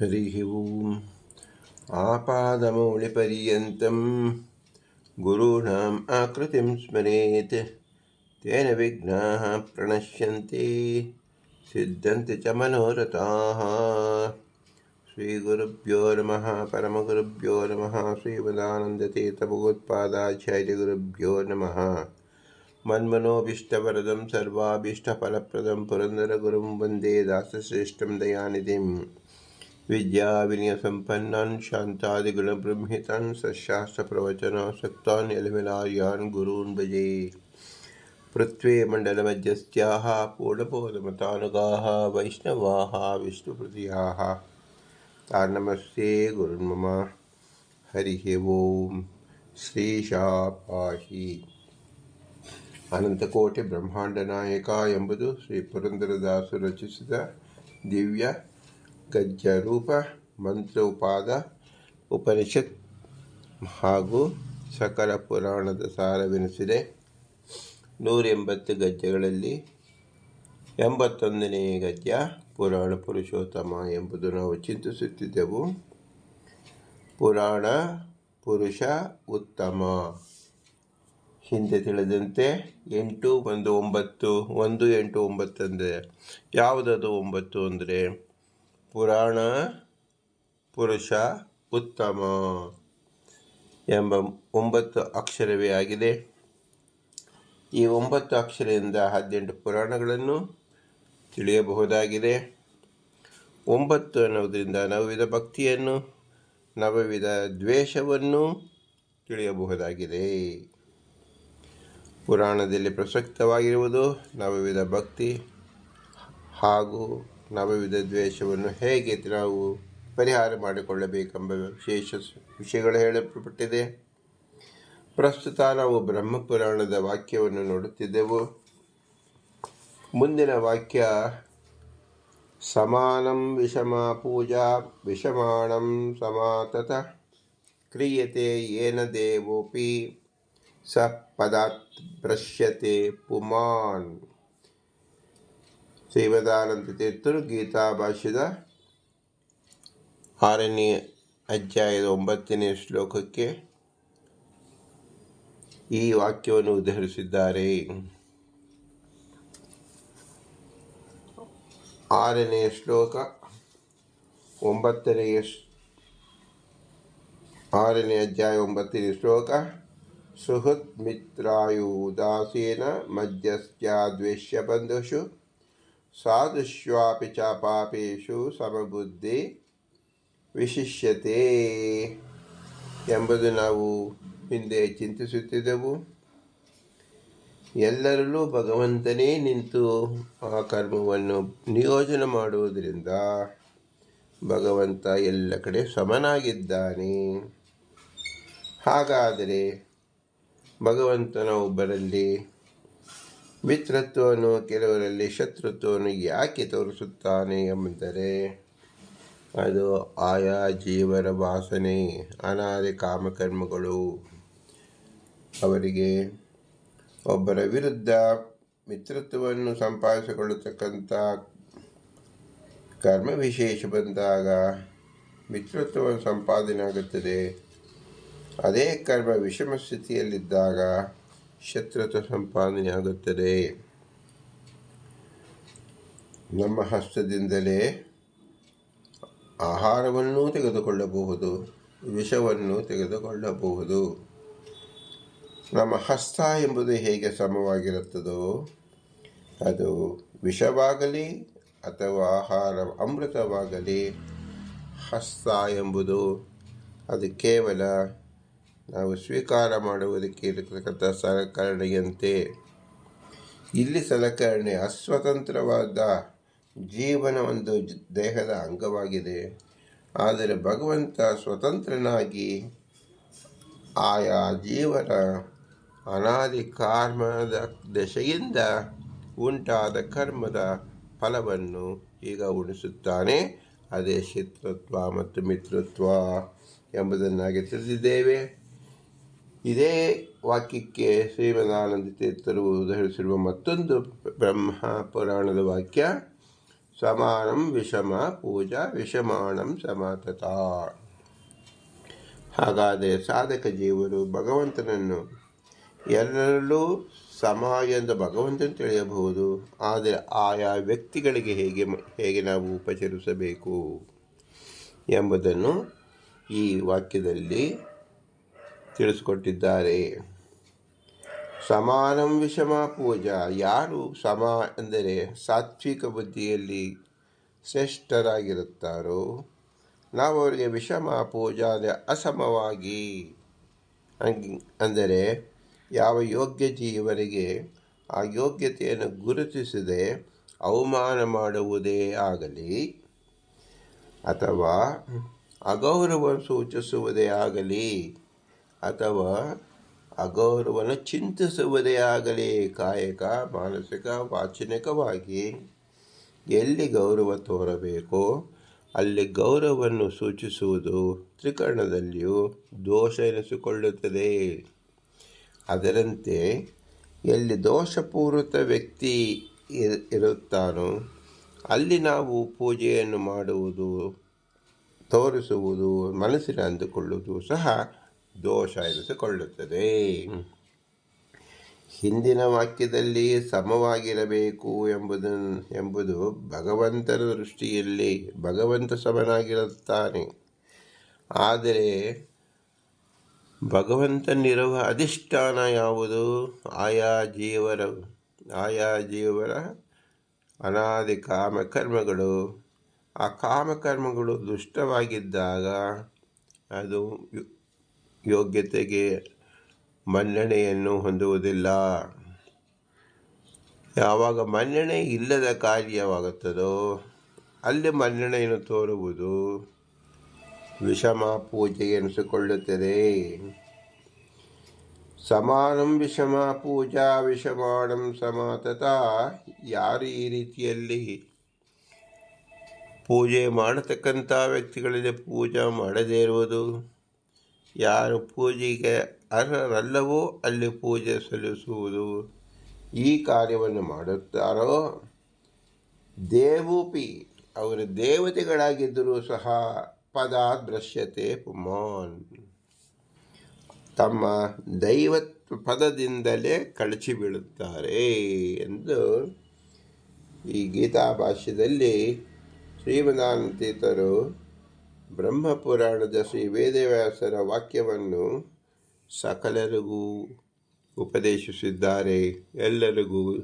हरिः ॐ आपादमौलिपर्यन्तं गुरूणाम् आकृतिं स्मरेत्। तेन विघ्नाः प्रणश्यन्ति, सिद्धन्ति च मनोरथाः। श्रीगुरुभ्यो नमः, परमगुरुभ्यो नमः श्रीवदानन्दतीर्थभगवत्पादाचार्यगुरुभ्यो नमः। मन्मनोभीष्टवरदं सर्वाभीष्टफलप्रदं, पुरन्दरगुरुं वंदे दासश्रेष्ठं दयानिधिं विद्याविनयसम्पन्नान् शान्तादिगुणबृंहितान् सशास्त्रप्रवचनासक्तान् यलमिलार्यान् गुरून् भजे पृथ्वी मण्डलमध्यस्थ्याः पूर्णबोधमतानुगाः वैष्णवाः विष्णुप्रतियाः तान्नमस्ते गुरुन्मम हरिः ಓಂ ಶ್ರೀಶಾಪಾಹಿ ಅನಂತಕೋಟಿ ಬ್ರಹ್ಮಾಂಡ ನಾಯಕ ಎಂಬುದು ಶ್ರೀ ಪುರಂದರದಾಸರು ರಚಿಸಿದ ದಿವ್ಯ ಗದ್ಯ ಮಂತ್ರೋಪಾದ, ಉಪನಿಷತ್ ಹಾಗೂ ಸಕಲ ಪುರಾಣದ ಸಾರವೆನಿಸಿದೆ. ನೂರ ಎಂಬತ್ತು ಗದ್ಯಗಳಲ್ಲಿ ಎಂಬತ್ತೊಂದನೆಯ ಗದ್ಯ ಪುರಾಣ ಪುರುಷೋತ್ತಮ ಎಂಬುದು ನಾವು ಚಿಂತಿಸುತ್ತಿದ್ದೆವು. ಪುರಾಣ ಪುರುಷ ಉತ್ತಮ. ಹಿಂದೆ ತಿಳಿದಂತೆ ಎಂಟು ಒಂದು ಒಂಬತ್ತು, ಒಂದು ಎಂಟು ಒಂಬತ್ತು ಅಂದರೆ ಯಾವುದದು ಒಂಬತ್ತು ಅಂದರೆ ಪುರಾಣ, ಪುರುಷ, ಉತ್ತಮ ಎಂಬ ಒಂಬತ್ತು ಅಕ್ಷರವೇ ಆಗಿದೆ. ಈ ಒಂಬತ್ತು ಅಕ್ಷರದಿಂದ ಹದಿನೆಂಟು ಪುರಾಣಗಳನ್ನು ತಿಳಿಯಬಹುದಾಗಿದೆ. ಒಂಬತ್ತು ಅನ್ನೋದರಿಂದ ನವವಿಧ ಭಕ್ತಿಯನ್ನು, ನವವಿಧ ದ್ವೇಷವನ್ನು ತಿಳಿಯಬಹುದಾಗಿದೆ. ಪುರಾಣದಲ್ಲಿ ಪ್ರಸಕ್ತವಾಗಿರುವುದು ನವವಿಧ ಭಕ್ತಿ ಹಾಗೂ ನವವಿಧ ದ್ವೇಷವನ್ನು ಹೇಗೆ ನಾವು ಪರಿಹಾರ ಮಾಡಿಕೊಳ್ಳಬೇಕೆಂಬ ವಿಶೇಷ ವಿಷಯಗಳು ಹೇಳಲ್ಪಟ್ಟಿದೆ. ಪ್ರಸ್ತುತ ನಾವು ಬ್ರಹ್ಮಪುರಾಣದ ವಾಕ್ಯವನ್ನು ನೋಡುತ್ತಿದ್ದೆವು. ಮುಂದಿನ ವಾಕ್ಯ, ಸಮಾನಂ ವಿಷಮ ಪೂಜಾ ವಿಷಮಾಣಂ ಸಮಾತತ ಕ್ರಿಯತೆ ಏನ ದೇವೋಪಿ ಸ ಪದಾತ್ ಪುಮಾನ್. ಶ್ರೀಮದಾನಂದ ತೀರ್ಥರು ಗೀತಾ ಭಾಷ್ಯದ ಆರನೇ ಅಧ್ಯಾಯದ ಒಂಬತ್ತನೇ ಶ್ಲೋಕಕ್ಕೆ ಈ ವಾಕ್ಯವನ್ನು ಉದ್ಧರಿಸಿದ್ದಾರೆ. ಆರನೆಯ ಶ್ಲೋಕ ಒಂಬತ್ತನೆಯ ಆರನೇ ಅಧ್ಯಾಯ ಒಂಬತ್ತನೇ ಶ್ಲೋಕ, ಸುಹೃತ್ ಮಿತ್ರಾಯು ಉದಾಸೀನ ದ್ವೇಷ್ಯ ಬಂಧುಷು ಸಾಧುಷ್ವಾಪಿ ಚ ಪಾಪೇಶು ಸಮಬುದ್ಧಿ ವಿಶಿಷ್ಯತೆ ಎಂಬುದು ನಾವು ಹಿಂದೆ ಚಿಂತಿಸುತ್ತಿದ್ದೆವು. ಎಲ್ಲರಲ್ಲೂ ಭಗವಂತನೇ ನಿಂತು ಆ ಕರ್ಮವನ್ನು ನಿಯೋಜನೆ ಮಾಡುವುದರಿಂದ ಭಗವಂತ ಎಲ್ಲ ಕಡೆ ಸಮನಾಗಿದ್ದಾನೆ. ಹಾಗಾದರೆ ಭಗವಂತನ ಒಬ್ಬರಲ್ಲಿ ಮಿತ್ರತ್ವವನ್ನು ಕೆಲವರಲ್ಲಿ ಶತ್ರುತ್ವವನ್ನು ಯಾಕೆ ತೋರಿಸುತ್ತಾನೆ ಎಂಬಂದರೆ ಅದು ಆಯಾ ಜೀವರ ವಾಸನೆ, ಅನಾದಿ ಕಾಮಕರ್ಮಗಳು. ಅವರಿಗೆ ಒಬ್ಬರ ವಿರುದ್ಧ ಮಿತ್ರತ್ವವನ್ನು ಸಂಪಾದಿಸಿಕೊಳ್ಳತಕ್ಕಂಥ ಕರ್ಮ ವಿಶೇಷ ಬಂದಾಗ ಮಿತ್ರತ್ವವನ್ನು ಸಂಪಾದನೆ ಆಗುತ್ತದೆ ಅದೇ ಕರ್ಮ ವಿಷಮ ಸ್ಥಿತಿಯಲ್ಲಿದ್ದಾಗ ಶತ್ರುತ್ವ ಸಂಪಾದನೆಯಾಗುತ್ತದೆ ನಮ್ಮ ಹಸ್ತದಿಂದಲೇ ಆಹಾರವನ್ನು ತೆಗೆದುಕೊಳ್ಳಬಹುದು ವಿಷವನ್ನು ತೆಗೆದುಕೊಳ್ಳಬಹುದು ನಮ್ಮ ಹಸ್ತ ಎಂಬುದು ಹೇಗೆ ಸಮವಾಗಿರುತ್ತದೋ ಅದು ವಿಷವಾಗಲಿ ಅಥವಾ ಆಹಾರ ಅಮೃತವಾಗಲಿ ಹಸ್ತ ಎಂಬುದು ಅದು ಕೇವಲ ನಾವು ಸ್ವೀಕಾರ ಮಾಡುವುದಕ್ಕೆ ಇರತಕ್ಕಂಥ ಸಲಕರಣೆಯಂತೆ. ಇಲ್ಲಿ ಸಲಕರಣೆ ಅಸ್ವತಂತ್ರವಾದ ಜೀವನ ಒಂದು ದೇಹದ ಅಂಗವಾಗಿದೆ. ಆದರೆ ಭಗವಂತ ಸ್ವತಂತ್ರನಾಗಿ ಆಯಾ ಜೀವನ ಅನಾದಿ ಕಾರ್ಮದ ದಶೆಯಿಂದ ಉಂಟಾದ ಕರ್ಮದ ಫಲವನ್ನು ಈಗ ಉಣಿಸುತ್ತಾನೆ. ಅದೇ ಶತ್ರುತ್ವ ಮತ್ತು ಮಿತ್ರತ್ವ ಎಂಬುದನ್ನಾಗಿ ತಿಳಿದಿದ್ದೇವೆ. ಇದೇ ವಾಕ್ಯಕ್ಕೆ ಶ್ರೀಮದಾನಂದ ತೀರ್ಥರು ಉದಾಹರಿಸಿರುವ ಮತ್ತೊಂದು ಬ್ರಹ್ಮ ಪುರಾಣದ ವಾಕ್ಯ, ಸಮಾನಂ ವಿಷಮ ಪೂಜಾ ವಿಷಮಾಣಂ ಸಮಾತತ. ಹಾಗಾದರೆ ಸಾಧಕ ಜೀವರು ಭಗವಂತನನ್ನು ಎಲ್ಲರಲ್ಲೂ ಸಮ ಎಂದು ಭಗವಂತನ ತಿಳಿಯಬಹುದು. ಆದರೆ ಆಯಾ ವ್ಯಕ್ತಿಗಳಿಗೆ ಹೇಗೆ ಹೇಗೆ ನಾವು ಉಪಚರಿಸಬೇಕು ಎಂಬುದನ್ನು ಈ ವಾಕ್ಯದಲ್ಲಿ ತಿಳಿಸಿಕೊಟ್ಟಿದ್ದಾರೆ. ಸಮಾನಂ ವಿಷಮ ಪೂಜಾ. ಯಾರು ಸಮ ಎಂದರೆ ಸಾತ್ವಿಕ ಬುದ್ಧಿಯಲ್ಲಿ ಶ್ರೇಷ್ಠರಾಗಿರುತ್ತಾರೋ ನಾವು ಅವರಿಗೆ ವಿಷಮ ಪೂಜಾ ಅಸಮವಾಗಿ ಅಂದರೆ ಯಾವ ಯೋಗ್ಯ ಜೀವರಿಗೆ ಆ ಯೋಗ್ಯತೆಯನ್ನು ಗುರುತಿಸದೆ ಅವಮಾನ ಮಾಡುವುದೇ ಆಗಲಿ ಅಥವಾ ಅಗೌರವ ಸೂಚಿಸುವುದೇ ಆಗಲಿ ಅಥವಾ ಅಗೌರವನ ಚಿಂತಿಸುವುದೇ ಆಗಲಿ ಕಾಯಕ, ಮಾನಸಿಕ, ವಾಚನಿಕವಾಗಿ ಎಲ್ಲಿ ಗೌರವ ತೋರಬೇಕೋ, ಅಲ್ಲಿ ಗೌರವವನ್ನು ಸೂಚಿಸುವುದು ತ್ರಿಕರಣದಲ್ಲಿಯೂ ದೋಷ ಎನಿಸಿಕೊಳ್ಳುತ್ತದೆ. ಅದರಂತೆ ಎಲ್ಲಿ ದೋಷಪೂರಿತ ವ್ಯಕ್ತಿ ಇರುತ್ತಾನೋ, ಅಲ್ಲಿ ನಾವು ಪೂಜೆಯನ್ನು ಮಾಡುವುದು, ತೋರಿಸುವುದು ಮನಸ್ಸಿನ ಅಂದುಕೊಳ್ಳುವುದು ಸಹ ದೋಷ ಎನಿಸಿಕೊಳ್ಳುತ್ತದೆ ಹಿಂದಿನ ವಾಕ್ಯದಲ್ಲಿ ಸಮವಾಗಿರಬೇಕು ಎಂಬುದು ಎಂಬುದು ಭಗವಂತನ ದೃಷ್ಟಿಯಲ್ಲಿ ಭಗವಂತ ಸಮನಾಗಿರುತ್ತಾನೆ. ಆದರೆ ಭಗವಂತನಿರುವ ಅಧಿಷ್ಠಾನ ಯಾವುದು? ಆಯಾ ಜೀವರ ಆಯಾ ಜೀವರ ಅನಾದಿ ಕಾಮಕರ್ಮಗಳು. ಆ ಕಾಮಕರ್ಮಗಳು ದುಷ್ಟವಾಗಿದ್ದಾಗ ಅದು ಯೋಗ್ಯತೆಗೆ ಮನ್ನಣೆಯನ್ನು ಹೊಂದುವುದಿಲ್ಲ. ಯಾವಾಗ ಮನ್ನಣೆ ಇಲ್ಲದ ಕಾರ್ಯವಾಗುತ್ತದೋ, ಅಲ್ಲಿ ಮನ್ನಣೆಯನ್ನು ತೋರುವುದು ವಿಷಮ ಪೂಜೆ ಎನಿಸಿಕೊಳ್ಳುತ್ತದೆ. ಸಮಾನಂ ವಿಷಮ ಪೂಜಾ ವಿಷಮಾಣಂ ಸಮಾತತ. ಯಾರು ಈ ರೀತಿಯಲ್ಲಿ ಪೂಜೆ ಮಾಡತಕ್ಕಂಥ ವ್ಯಕ್ತಿಗಳಿಗೆ ಪೂಜಾ ಮಾಡದೇ ಇರುವುದು? ಯಾರು ಪೂಜೆಗೆ ಅರ್ಹರಲ್ಲವೋ ಅಲ್ಲಿ ಪೂಜೆ ಸಲ್ಲಿಸುವುದು. ಈ ಕಾರ್ಯವನ್ನು ಮಾಡುತ್ತಾರೋ? ದೇವೂಪಿ, ಅವರು ದೇವತೆಗಳಾಗಿದ್ದರೂ ಸಹ ಪದ ದೃಶ್ಯತೆ ಪುಮಾನ್. ತಮ್ಮ ದೈವತ್ವ ಪದದಿಂದಲೇ ಕಳಚಿ ಬೀಳುತ್ತಾರೆ ಎಂದು ಈ ಗೀತಾ ಭಾಷ್ಯದಲ್ಲಿ ಶ್ರೀಮದಾನತೀತರು ಬ್ರಹ್ಮಪುರಾಣದ ಶ್ರೀ ವೇದವ್ಯಾಸರ ವಾಕ್ಯವನ್ನು ಸಕಲರಿಗೂ ಉಪದೇಶಿಸಿದ್ದಾರೆ, ಎಲ್ಲರಿಗೂ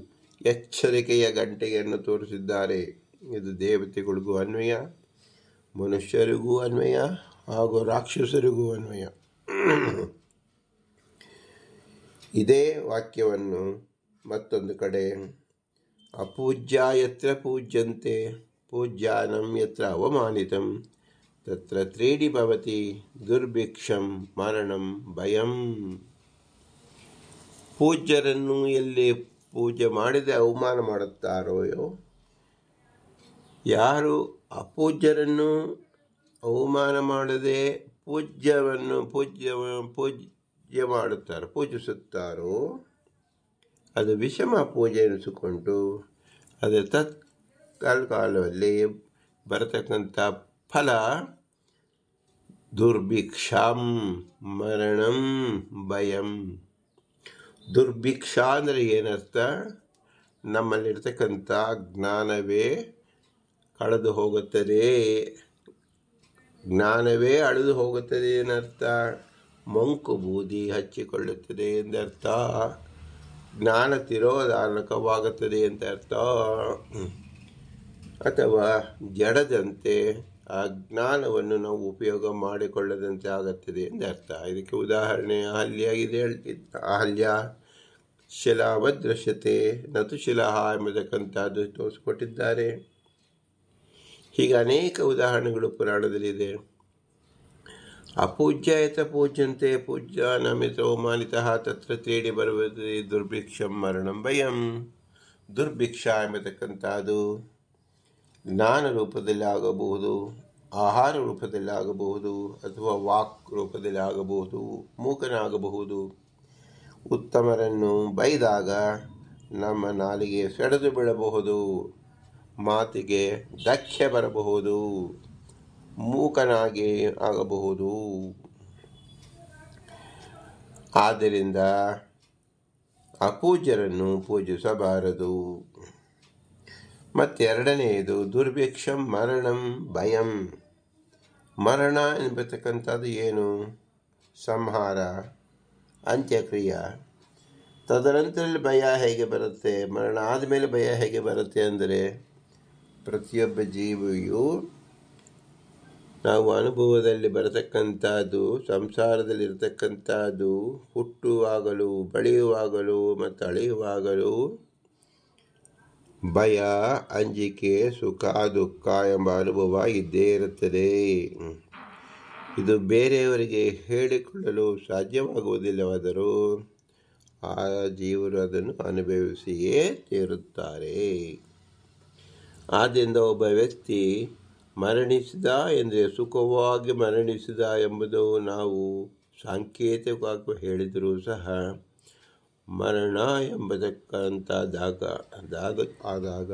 ಎಚ್ಚರಿಕೆಯ ಗಂಟೆಯನ್ನು ತೋರಿಸಿದ್ದಾರೆ. ಇದು ದೇವತೆಗಳಿಗೂ ಅನ್ವಯ, ಮನುಷ್ಯರಿಗೂ ಅನ್ವಯ ಹಾಗೂ ರಾಕ್ಷಸರಿಗೂ ಅನ್ವಯ. ಇದೇ ವಾಕ್ಯವನ್ನು ಮತ್ತೊಂದು ಕಡೆ, ಅಪೂಜ್ಯ ಯತ್ರ ಪೂಜ್ಯಂತೆ, ಪೂಜ್ಯಾನಂ ಯತ್ರ ಅವಮಾನಿತಂ ತತ್ರ ತ್ರೀಡಿ ಭವತಿ ದುರ್ಭಿಕ್ಷಂ ಮರಣಂ ಭಯಂ ಪೂಜ್ಯರನ್ನು ಎಲ್ಲಿ ಪೂಜೆ ಮಾಡದೆ, ಅವಮಾನ ಮಾಡುತ್ತಾರೋ ಯಾರು ಅಪೂಜ್ಯರನ್ನು ಅವಮಾನ ಮಾಡದೆ ಪೂಜ್ಯವನ್ನು ಪೂಜ್ಯ ಪೂಜ್ಯ ಮಾಡುತ್ತಾರೆ, ಪೂಜಿಸುತ್ತಾರೋ? ಅದು ವಿಷಮ ಪೂಜೆ ಎನಿಸಿಕೊಂಡು, ಅದು ತತ್ ಕಾಲದಲ್ಲಿ ಬರತಕ್ಕಂಥ ಫಲ ದುರ್ಭಿಕ್ಷಾಂ ಮರಣಂ ಭಯಂ. ದುರ್ಭಿಕ್ಷ ಅಂದರೆ ಏನರ್ಥ? ನಮ್ಮಲ್ಲಿರ್ತಕ್ಕಂಥ ಜ್ಞಾನವೇ ಕಳೆದು ಹೋಗುತ್ತದೆ. ಜ್ಞಾನವೇ ಅಳೆದು ಹೋಗುತ್ತದೆ ಏನರ್ಥ? ಮಂಕು ಬೂದಿ ಹಚ್ಚಿಕೊಳ್ಳುತ್ತದೆ ಎಂದರ್ಥ. ಜ್ಞಾನ ತಿರೋಧಾನಕವಾಗುತ್ತದೆ ಅಂತ ಅರ್ಥ ಅಥವಾ ಜಡದಂತೆ ಆ ಜ್ಞಾನವನ್ನು ನಾವು ಉಪಯೋಗ ಮಾಡಿಕೊಳ್ಳದಂತೆ ಆಗುತ್ತದೆ ಎಂದರ್ಥ ಇದಕ್ಕೆ ಉದಾಹರಣೆ ಅಹಲ್ಯಾಗಿದೆ ಹೇಳ್ತಿದ್ದ. ಅಹಲ್ಯ ಶಿಲಾವದೃಶ್ಯತೆ ನತು ಶಿಲಾಹ ಎಂಬತಕ್ಕಂಥದ್ದು ತೋರಿಸಿಕೊಟ್ಟಿದ್ದಾರೆ. ಹೀಗೆ ಅನೇಕ ಉದಾಹರಣೆಗಳು ಪುರಾಣದಲ್ಲಿದೆ. ಅಪೂಜ್ಯಾಯತ ಪೂಜ್ಯಂತೆ ಪೂಜ್ಯ ನಮಿತೋ ಮಾನಿತಃ ತತ್ರ ತೇಡಿ ಬರುವುದೇ ದುರ್ಭಿಕ್ಷಂ ಮರಣಂ ಭಯಂ. ದುರ್ಭಿಕ್ಷ ಎಂಬತಕ್ಕಂಥದ್ದು ಜ್ಞಾನ ರೂಪದಲ್ಲಿ ಆಗಬಹುದು ಆಹಾರ ರೂಪದಲ್ಲಿ ಆಗಬಹುದು ಅಥವಾ ವಾಕ್ ರೂಪದಲ್ಲಿ ಆಗಬಹುದು ಮೂಕನಾಗಬಹುದು. ಉತ್ತಮರನ್ನು ಬೈದಾಗ ನಮ್ಮ ನಾಲಿಗೆ ಸೆಡೆದು ಬೀಳಬಹುದು, ಮಾತಿಗೆ ದಕ್ಷೆ ಬರಬಹುದು, ಮೂಕನಾಗಿ ಆಗಬಹುದು. ಆದ್ದರಿಂದ ಅಪೂಜ್ಯರನ್ನು ಪೂಜಿಸಬಾರದು. ಮತ್ತೆರಡನೆಯದು ದುರ್ಭಿಕ್ಷಂ ಮರಣಂ ಭಯಂ. ಮರಣ ಎಂಬತಕ್ಕಂಥದ್ದು ಏನು? ಸಂಹಾರ, ಅಂತ್ಯಕ್ರಿಯ. ತದನಂತರಲ್ಲಿ ಭಯ ಹೇಗೆ ಬರುತ್ತೆ? ಮರಣ ಆದಮೇಲೆ ಭಯ ಹೇಗೆ ಬರುತ್ತೆ ಅಂದರೆ, ಪ್ರತಿಯೊಬ್ಬ ಜೀವಿಯು ನಾವು ಅನುಭವದಲ್ಲಿ ಬರತಕ್ಕಂಥದ್ದು, ಸಂಸಾರದಲ್ಲಿರ್ತಕ್ಕಂಥದ್ದು ಹುಟ್ಟುವಾಗಲು, ಬಳಿಯುವಾಗಲು ಮತ್ತು ಅಳೆಯುವಾಗಲೂ ಭಯ ಅಂಜಿಕೆ ಸುಖ ದುಃಖ ಎಂಬ ಅನುಭವ ಇದ್ದೇ ಇರುತ್ತದೆ. ಇದು ಬೇರೆಯವರಿಗೆ ಹೇಳಿಕೊಳ್ಳಲು ಸಾಧ್ಯವಾಗುವುದಿಲ್ಲವಾದರೂ ಆ ಜೀವರು ಅದನ್ನು ಅನುಭವಿಸಿಯೇ ತೀರುತ್ತಾರೆ. ಆದ್ದರಿಂದ ಒಬ್ಬ ವ್ಯಕ್ತಿ ಮರಣಿಸಿದ ಎಂದರೆ ಸುಖವಾಗಿ ಮರಣಿಸಿದ ಎಂಬುದು ನಾವು ಸಾಂಕೇತಿಕವಾಗಿ ಹೇಳಿದರೂ ಸಹ ಮರಣ ದಾಗ ದಾಗ ಆದಾಗ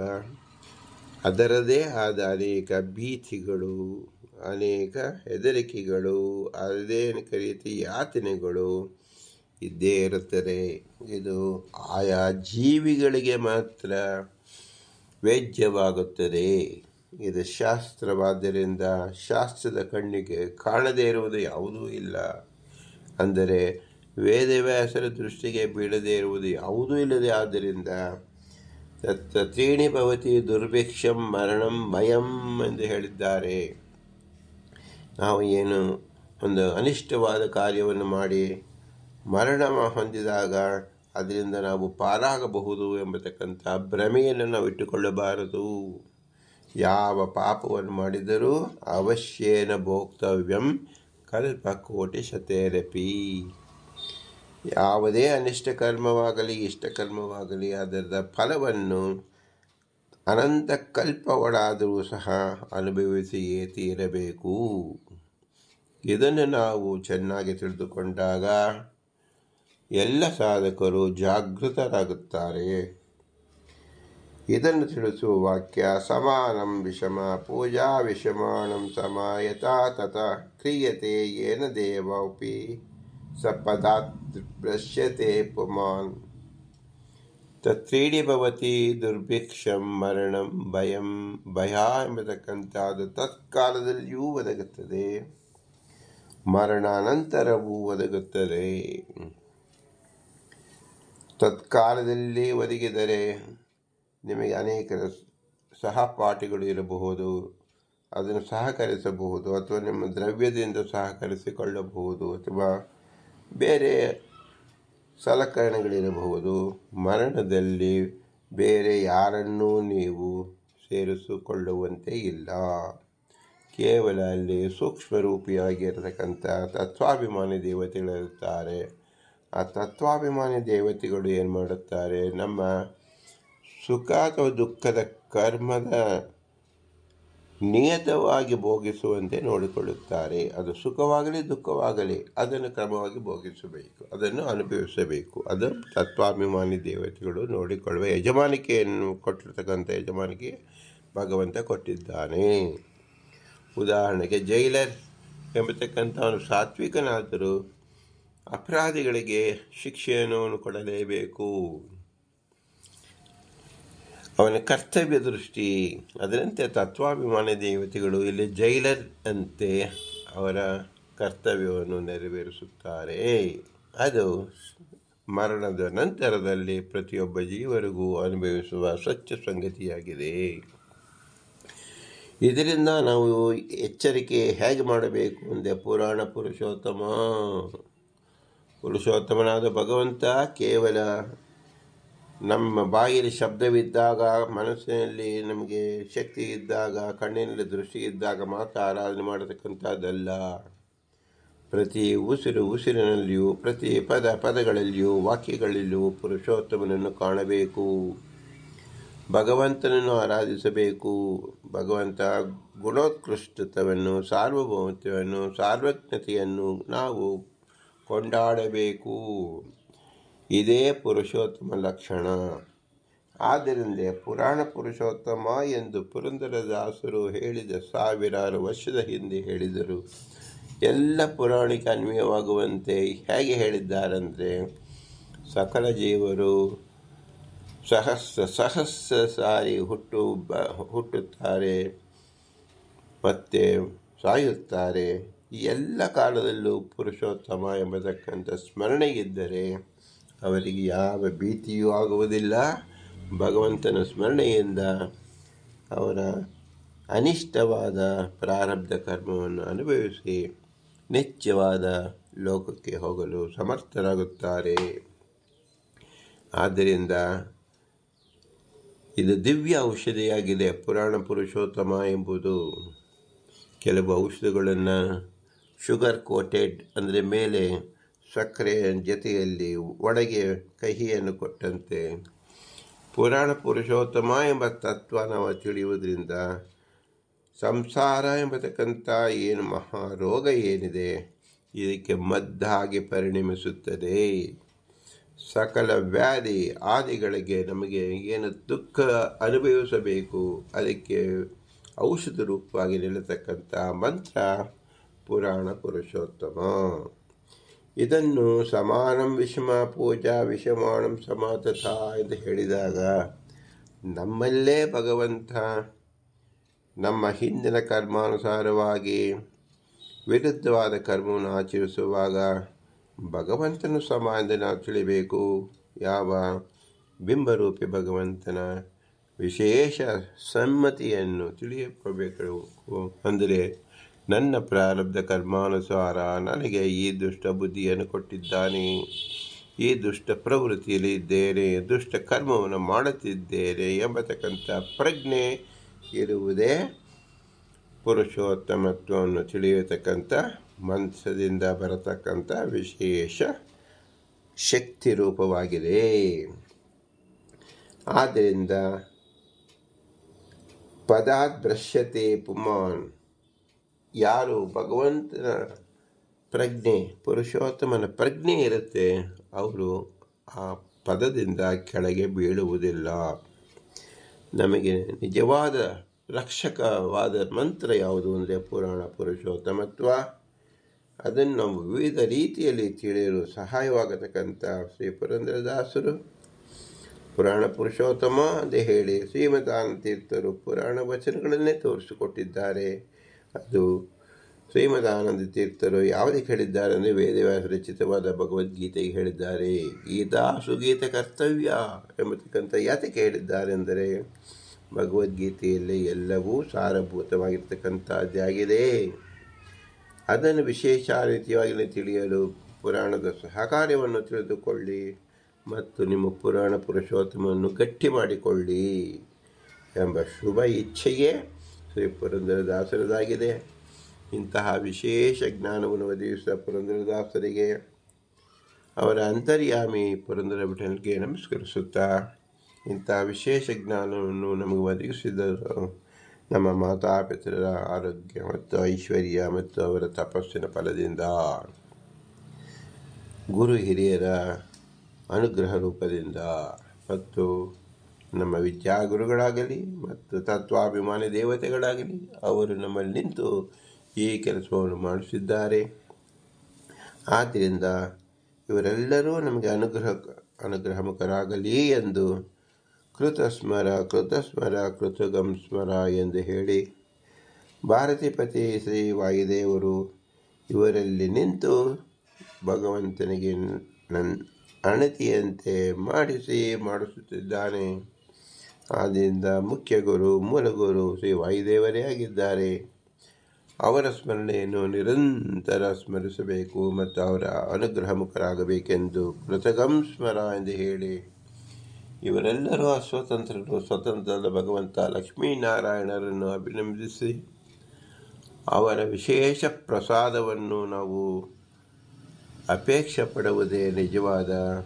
ಅದರದೇ ಆದ ಅನೇಕ ಭೀತಿಗಳು, ಅನೇಕ ಹೆದರಿಕೆಗಳು ಅನೇಕ ರೀತಿ ಯಾತನೆಗಳು ಇದ್ದೇ ಇರುತ್ತದೆ ಇದು ಆಯಾ ಜೀವಿಗಳಿಗೆ ಮಾತ್ರ ವೇದ್ಯವಾಗುತ್ತದೆ. ಇದು ಶಾಸ್ತ್ರವಾದ್ದರಿಂದ ಶಾಸ್ತ್ರದ ಕಣ್ಣಿಗೆ ಕಾಣದೇ ಇರುವುದು ಯಾವುದೂ ಇಲ್ಲ. ಅಂದರೆ ವೇದವ್ಯಾಸರ ದೃಷ್ಟಿಗೆ ಬೀಳದೇ ಇರುವುದು ಯಾವುದೂ ಇಲ್ಲದೆ ಆದ್ದರಿಂದ ತತ್ರೀಣಿ ತ್ರೀಣಿ ಭವತಿ ದುರ್ಭಿಕ್ಷಂ ಮರಣಂ ಭಯಂ ಎಂದು ಹೇಳಿದ್ದಾರೆ. ನಾವು ಏನು ಒಂದು ಅನಿಷ್ಟವಾದ ಕಾರ್ಯವನ್ನು ಮಾಡಿ ಮರಣ ಹೊಂದಿದಾಗ ಅದರಿಂದ ನಾವು ಪಾರಾಗಬಹುದು ಎಂಬತಕ್ಕಂಥ ಭ್ರಮೆಯನ್ನು ನಾವು ಇಟ್ಟುಕೊಳ್ಳಬಾರದು. ಯಾವ ಪಾಪವನ್ನು ಮಾಡಿದರೂ ಅವಶ್ಯೇನ ಭೋಕ್ತವ್ಯಂ ಕಲ್ಪಕೋಟಿ ಶತೇರಪಿ. ಯಾವುದೇ ಅನಿಷ್ಟ ಕರ್ಮವಾಗಲಿ, ಇಷ್ಟ ಕರ್ಮವಾಗಲಿ ಅದರ ಫಲವನ್ನು ಅನಂತ ಕಲ್ಪ ಒಳಾದರೂ ಸಹ ಅನುಭವಿಸಿಯೇ ತೀರಬೇಕು. ಇದನ್ನು ನಾವು ಚೆನ್ನಾಗಿ ತಿಳಿದುಕೊಂಡಾಗ ಎಲ್ಲ ಸಾಧಕರು ಜಾಗೃತರಾಗುತ್ತಾರೆ. ಇದನ್ನು ತಿಳಿಸುವ ವಾಕ್ಯ, ಸಮಾನಂ ವಿಷಮ ಪೂಜಾ ವಿಷಮಾಣಂ ಸಮ ಯಥಾ ತಥ ಕ್ರಿಯತೆ ಏನ ದೇವಪಿ. ಸಪದಾತ್ पुमान् ತತ್ರೀಡಿ ಭವತಿ ದುರ್ಭಿಕ್ಷಂ ಮರಣಂ ಭಯಂ ಭಯ ಎಂಬತಕ್ಕಂಥದ್ದು ತತ್ಕಾಲದಲ್ಲಿಯೂ ಒದಗುತ್ತದೆ ಮರಣಾನಂತರವೂ ಒದಗುತ್ತದೆ ತತ್ಕಾಲದಲ್ಲಿ ಒದಗಿದರೆ ನಿಮಗೆ ಅನೇಕ ಸಹಪಾಠಿಗಳು ಇರಬಹುದು, ಅದನ್ನು ಸಹಕರಿಸಬಹುದು, ಅಥವಾ ನಿಮ್ಮ ದ್ರವ್ಯದಿಂದ ಸಹಕರಿಸಿಕೊಳ್ಳಬಹುದು, ಅಥವಾ ಬೇರೆ ಸಲಕರಣೆಗಳಿರಬಹುದು. ಮರಣದಲ್ಲಿ ಬೇರೆ ಯಾರನ್ನೂ ನೀವು ಸೇರಿಸಿಕೊಳ್ಳುವಂತೆ ಇಲ್ಲ. ಕೇವಲ ಅಲ್ಲಿ ಸೂಕ್ಷ್ಮರೂಪಿಯಾಗಿರತಕ್ಕಂಥ ತತ್ವಾಭಿಮಾನಿ ದೇವತೆಗಳಿರುತ್ತಾರೆ ಆ ತತ್ವಾಭಿಮಾನಿ ದೇವತೆಗಳು ಏನು ಮಾಡುತ್ತಾರೆ ನಮ್ಮ ಸುಖ ಅಥವಾ ದುಃಖದ ಕರ್ಮದ ನಿಯತವಾಗಿ ಭೋಗಿಸುವಂತೆ ನೋಡಿಕೊಳ್ಳುತ್ತಾರೆ. ಅದು ಸುಖವಾಗಲಿ, ದುಃಖವಾಗಲಿ, ಅದನ್ನು ಕ್ರಮವಾಗಿ ಭೋಗಿಸಬೇಕು, ಅದನ್ನು ಅನುಭವಿಸಬೇಕು. ಅದು ತತ್ವಾಭಿಮಾನಿ ದೇವತೆಗಳು ನೋಡಿಕೊಳ್ಳುವ ಯಜಮಾನಿಕೆಯನ್ನು ಕೊಟ್ಟಿರ್ತಕ್ಕಂಥ ಯಜಮಾನಿಕೆ ಭಗವಂತ ಕೊಟ್ಟಿದ್ದಾನೆ. ಉದಾಹರಣೆಗೆ ಜೈಲರ್ ಎಂಬತಕ್ಕಂಥವನು ಸಾತ್ವಿಕನಾದರೂ ಅಪರಾಧಿಗಳಿಗೆ ಶಿಕ್ಷೆಯನ್ನು ಕೊಡಲೇಬೇಕು. ಅವನ ಕರ್ತವ್ಯ ದೃಷ್ಟಿ, ಅದರಂತೆ ತತ್ವಾಭಿಮಾನಿ ದೇವತೆಗಳು ಇಲ್ಲಿ ಜೈಲರ್ ಅಂತೆ ಅವರ ಕರ್ತವ್ಯವನ್ನು ನೆರವೇರಿಸುತ್ತಾರೆ. ಅದು ಮರಣದ ನಂತರದಲ್ಲಿ ಪ್ರತಿಯೊಬ್ಬ ಜೀವರಿಗೂ ಅನುಭವಿಸುವ ಸ್ವಚ್ಛ ಸಂಗತಿಯಾಗಿದೆ. ಇದರಿಂದ ನಾವು ಎಚ್ಚರಿಕೆ ಹೇಗೆ ಮಾಡಬೇಕು ಅಂದರೆ ಪುರಾಣ ಪುರುಷೋತ್ತಮ. ಪುರುಷೋತ್ತಮನಾದ ಭಗವಂತ ಕೇವಲ ನಮ್ಮ ಬಾಯಿಲಿ ಶಬ್ದವಿದ್ದಾಗ, ಮನಸ್ಸಿನಲ್ಲಿ ನಮಗೆ ಶಕ್ತಿ ಇದ್ದಾಗ ಕಣ್ಣಿನಲ್ಲಿ ದೃಷ್ಟಿ ಇದ್ದಾಗ ಮಾತ್ರ ಆರಾಧನೆ ಮಾಡತಕ್ಕಂಥದ್ದಲ್ಲ. ಪ್ರತಿ ಉಸಿರು ಉಸಿರಿನಲ್ಲಿಯೂ, ಪ್ರತಿ ಪದ ಪದಗಳಲ್ಲಿಯೂ, ವಾಕ್ಯಗಳಲ್ಲಿಯೂ ಪುರುಷೋತ್ತಮನನ್ನು ಕಾಣಬೇಕು. ಭಗವಂತನನ್ನು ಆರಾಧಿಸಬೇಕು. ಭಗವಂತ ಗುಣೋತ್ಕೃಷ್ಟತವನ್ನು ಸಾರ್ವಭೌಮತ್ವವನ್ನು, ಸಾರ್ವಜ್ಞತೆಯನ್ನು ನಾವು ಕೊಂಡಾಡಬೇಕು. ಇದೇ ಪುರುಷೋತ್ತಮ ಲಕ್ಷಣ. ಆದ್ದರಿಂದ ಪುರಾಣ ಪುರುಷೋತ್ತಮ ಎಂದು ಪುರಂದರದಾಸರು ಹೇಳಿದ ಸಾವಿರಾರು ವರ್ಷದ ಹಿಂದೆ ಹೇಳಿದರು. ಎಲ್ಲ ಪುರಾಣಿಕ ಅನ್ವಯವಾಗುವಂತೆ ಹೇಗೆ ಹೇಳಿದ್ದಾರೆಂದರೆ, ಸಕಲ ಜೀವರು ಸಹಸ್ರ ಸಹಸ್ರ ಸಾರಿ ಹುಟ್ಟು ಬ ಹುಟ್ಟುತ್ತಾರೆ, ಮತ್ತು ಸಾಯುತ್ತಾರೆ. ಎಲ್ಲ ಕಾಲದಲ್ಲೂ ಪುರುಷೋತ್ತಮ ಎಂಬತಕ್ಕಂಥ ಸ್ಮರಣೆ ಇದ್ದರೆ ಅವರಿಗೆ ಯಾವ ಭೀತಿಯೂ ಆಗುವುದಿಲ್ಲ. ಭಗವಂತನ ಸ್ಮರಣೆಯಿಂದ ಅವರ ಅನಿಷ್ಟವಾದ ಪ್ರಾರಬ್ಧ ಕರ್ಮವನ್ನು ಅನುಭವಿಸಿ ನಿತ್ಯವಾದ ಲೋಕಕ್ಕೆ ಹೋಗಲು ಸಮರ್ಥರಾಗುತ್ತಾರೆ. ಆದ್ದರಿಂದ ಇದು ದಿವ್ಯ ಔಷಧಿಯಾಗಿದೆ. ಪುರಾಣ ಪುರುಷೋತ್ತಮ ಎಂಬುದು ಕೆಲವು ಔಷಧಿಗಳನ್ನು ಶುಗರ್ ಕೋಟೆಡ್ ಅಂದರೆ ಮೇಲೆ ಸಕ್ಕರೆಯ ಜೊತೆಯಲ್ಲಿ ಒಳಗೆ ಕಹಿಯನ್ನು ಕೊಟ್ಟಂತೆ. ಪುರಾಣ ಪುರುಷೋತ್ತಮ ಎಂಬ ತತ್ವ ನಾವು ತಿಳಿಯುವುದರಿಂದ ಸಂಸಾರ ಎಂಬತಕ್ಕಂಥ ಏನು ಮಹಾರೋಗ ಏನಿದೆ, ಇದಕ್ಕೆ ಮದ್ದಾಗಿ ಪರಿಣಮಿಸುತ್ತದೆ. ಸಕಲ ವ್ಯಾಧಿ ಆದಿಗಳಿಗೆ ನಮಗೆ ಏನು ದುಃಖ ಅನುಭವಿಸಬೇಕು, ಅದಕ್ಕೆ ಔಷಧ ರೂಪವಾಗಿ ನಿಲ್ಲತಕ್ಕಂಥ ಮಂತ್ರ ಪುರಾಣ ಪುರುಷೋತ್ತಮ. ಇದನ್ನು ಸಮಾನಂ ವಿಷಮ ಪೂಜಾ ವಿಷಮಾಣಂ ಸಮಾತಥ ಎಂದು ಹೇಳಿದಾಗ, ನಮ್ಮಲ್ಲೇ ಭಗವಂತ ನಮ್ಮ ಹಿಂದಿನ ಕರ್ಮಾನುಸಾರವಾಗಿ ವಿರುದ್ಧವಾದ ಕರ್ಮವನ್ನು ಆಚರಿಸುವಾಗ ಭಗವಂತನು ಸಮ ಎಂದು ನಾವು ತಿಳಿಬೇಕು. ಯಾವ? ಬಿಂಬರೂಪಿ ಭಗವಂತನ ವಿಶೇಷ ಸಮ್ಮತಿಯನ್ನು ತಿಳಿಯಬೇಕು ಅಂದರೆ ನನ್ನ ಪ್ರಾರಬ್ಧ ಕರ್ಮಾನುಸಾರ ನನಗೆ ಈ ದುಷ್ಟ ಬುದ್ಧಿಯನ್ನು ಕೊಟ್ಟಿದ್ದಾನೆ. ಈ ದುಷ್ಟ ಪ್ರವೃತ್ತಿಯಲ್ಲಿ ಇದ್ದೇನೆ ದುಷ್ಟ ಕರ್ಮವನ್ನು ಮಾಡುತ್ತಿದ್ದೇನೆ ಎಂಬತಕ್ಕಂಥ ಪ್ರಜ್ಞೆ ಇರುವುದೇ ಪುರುಷೋತ್ತಮತ್ವವನ್ನು ತಿಳಿಯತಕ್ಕಂಥ ಮನಸ್ಸದಿಂದ ಬರತಕ್ಕಂಥ ವಿಶೇಷ ಶಕ್ತಿ ರೂಪವಾಗಿದೆ. ಆದ್ದರಿಂದ ಪದಾತ್ ದೃಶ್ಯತೆ ಪುಮಾನ್. ಯಾರು ಭಗವಂತನ ಪ್ರಜ್ಞೆ, ಪುರುಷೋತ್ತಮನ ಪ್ರಜ್ಞೆ ಇರುತ್ತೆ, ಅವರು ಆ ಪದದಿಂದ ಕೆಳಗೆ ಬೀಳುವುದಿಲ್ಲ. ನಮಗೆ ನಿಜವಾದ ರಕ್ಷಕವಾದ ಮಂತ್ರ ಯಾವುದು ಅಂದರೆ ಪುರಾಣ ಪುರುಷೋತ್ತಮತ್ವ. ಅದನ್ನು ವಿವಿಧ ರೀತಿಯಲ್ಲಿ ತಿಳಿಯಲು ಸಹಾಯವಾಗತಕ್ಕಂಥ ಶ್ರೀ ಪುರಂದ್ರದಾಸರು. ಪುರಾಣ ಪುರುಷೋತ್ತಮ ಅಂತ ಹೇಳಿ ಶ್ರೀಮತಾನ ತೀರ್ಥರು ಪುರಾಣ ವಚನಗಳನ್ನೇ ತೋರಿಸಿಕೊಟ್ಟಿದ್ದಾರೆ. ಅದು ಶ್ರೀಮದಾನಂದ ತೀರ್ಥರು ಯಾವುದಕ್ಕೆ ಹೇಳಿದ್ದಾರೆ ಅಂದರೆ ವೇದವ್ಯಾಸ ರಚಿತವಾದ ಭಗವದ್ಗೀತೆಗೆ ಹೇಳಿದ್ದಾರೆ. ಗೀತಾ ಸುಗೀತ ಕರ್ತವ್ಯ ಎಂಬತಕ್ಕಂಥ ಯಾತಕ್ಕೆ ಹೇಳಿದ್ದಾರೆ ಅಂದರೆ ಭಗವದ್ಗೀತೆಯಲ್ಲಿ ಎಲ್ಲವೂ ಸಾರಭೂತವಾಗಿರ್ತಕ್ಕಂಥದ್ದಾಗಿದೆ ಅದನ್ನು ವಿಶೇಷ ರೀತಿಯಾಗಿ ತಿಳಿಯಲು ಪುರಾಣದ ಸಹಕಾರ್ಯವನ್ನು ತಿಳಿದುಕೊಳ್ಳಿ ಮತ್ತು ನಿಮ್ಮ ಪುರಾಣ ಪುರುಷೋತ್ತಮವನ್ನು ಗಟ್ಟಿ ಮಾಡಿಕೊಳ್ಳಿ ಎಂಬ ಶುಭ ಇಚ್ಛೆಯೇ ಶ್ರೀ ಪುರಂದರದಾಸರದಾಗಿದೆ ಇಂತಹ ವಿಶೇಷ ಜ್ಞಾನವನ್ನು ಒದಗಿಸಿದ ಪುರಂದರದಾಸರಿಗೆ ಅವರ ಅಂತರ್ಯಾಮಿ ಪುರಂದರ ಭಟನಿಗೆ ನಮಸ್ಕರಿಸುತ್ತಾ ಇಂತಹ ವಿಶೇಷ ಜ್ಞಾನವನ್ನು ನಮಗೆ ಒದಗಿಸಿದರು. ನಮ್ಮ ಮಾತಾಪಿತರರ ಆರೋಗ್ಯ ಮತ್ತು ಐಶ್ವರ್ಯ ಮತ್ತು ಅವರ ತಪಸ್ಸಿನ ಫಲದಿಂದ ಗುರು ಹಿರಿಯರ ಅನುಗ್ರಹ ರೂಪದಿಂದ ಮತ್ತು ನಮ್ಮ ವಿದ್ಯಾಗುರುಗಳಾಗಲಿ ಮತ್ತು ತತ್ವಾಭಿಮಾನಿ ದೇವತೆಗಳಾಗಲಿ ಅವರು ನಮ್ಮಲ್ಲಿ ನಿಂತು ಈ ಕೆಲಸವನ್ನು ಮಾಡಿಸಿದ್ದಾರೆ. ಆದ್ದರಿಂದ ಇವರೆಲ್ಲರೂ ನಮಗೆ ಅನುಗ್ರಹ, ಅನುಗ್ರಹಮುಖರಾಗಲಿ ಎಂದು ಕೃತಸ್ಮರ ಕೃತಸ್ಮರ ಕೃತಗಂ ಸ್ಮರ ಎಂದು ಹೇಳಿ ಭಾರತೀಪತಿ ಶ್ರೀ ವಾಯುದೇವರು ಇವರಲ್ಲಿ ನಿಂತು ಭಗವಂತನಿಗೆ ನನ್ನ ಅಣತಿಯಂತೆ ಮಾಡಿಸಿ, ಮಾಡಿಸುತ್ತಿದ್ದಾನೆ. ಆದ್ದರಿಂದ ಮುಖ್ಯ ಗುರು ಮೂಲ ಗುರು ಶ್ರೀ ವಾಯುದೇವರೇ ಆಗಿದ್ದಾರೆ. ಅವರ ಸ್ಮರಣೆಯನ್ನು ನಿರಂತರ ಸ್ಮರಿಸಬೇಕು ಮತ್ತು ಅವರ ಅನುಗ್ರಹ ಮುಖರಾಗಬೇಕೆಂದು ಕೃತಗಂ ಸ್ಮರ ಎಂದು ಹೇಳಿ. ಇವರೆಲ್ಲರೂ ಅಸ್ವತಂತ್ರರು, ಸ್ವತಂತ್ರದ ಭಗವಂತ ಲಕ್ಷ್ಮೀನಾರಾಯಣರನ್ನು ಅಭಿನಂದಿಸಿ ಅವರ ವಿಶೇಷ ಪ್ರಸಾದವನ್ನು ನಾವು ಅಪೇಕ್ಷೆ ಪಡುವುದೇ ನಿಜವಾದ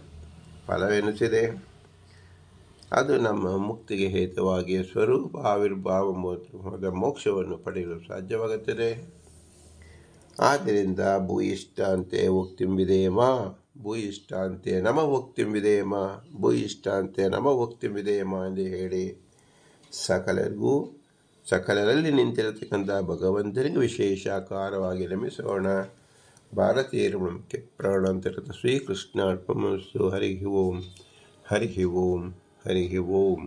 ಫಲವೆನಿಸಿದೆ. ಅದು ನಮ್ಮ ಮುಕ್ತಿಗೆ ಹೇತವಾಗಿ ಸ್ವರೂಪ ಆವಿರ್ಭಾವ ಮತ್ತು ಮೋಕ್ಷವನ್ನು ಪಡೆಯಲು ಸಾಧ್ಯವಾಗುತ್ತದೆ. ಆದ್ದರಿಂದ ಭೂಯಿಷ್ಠ ಅಂತೆ ಉಕ್ತಿಂಬಿದೇಮ ಭೂಯಿಷ್ಟಾಂತೆ ನಮ ಭಕ್ತಿಂ ವಿಧೇಮ ಭೂಯಿಷ್ಟಾಂತೆ ನಮ ಭಕ್ತಿಂ ವಿಧೇಮ ಎಂದು ಹೇಳಿ ಸಕಲರಿಗೂ, ಸಕಲರಲ್ಲಿ ನಿಂತಿರತಕ್ಕಂಥ ಭಗವಂತನಿಗೆ ವಿಶೇಷಾಕಾರವಾಗಿ ನಮಿಸೋಣ. ಭಾರತೀಯರ ಮುಖ್ಯ ಅಂತಿರತ ಶ್ರೀಕೃಷ್ಣ ಅರ್ಪಮಸ್ತು ಹರಿ ಓಂ ಹರಿ ಓಂ. ಹರಿ ಓಂ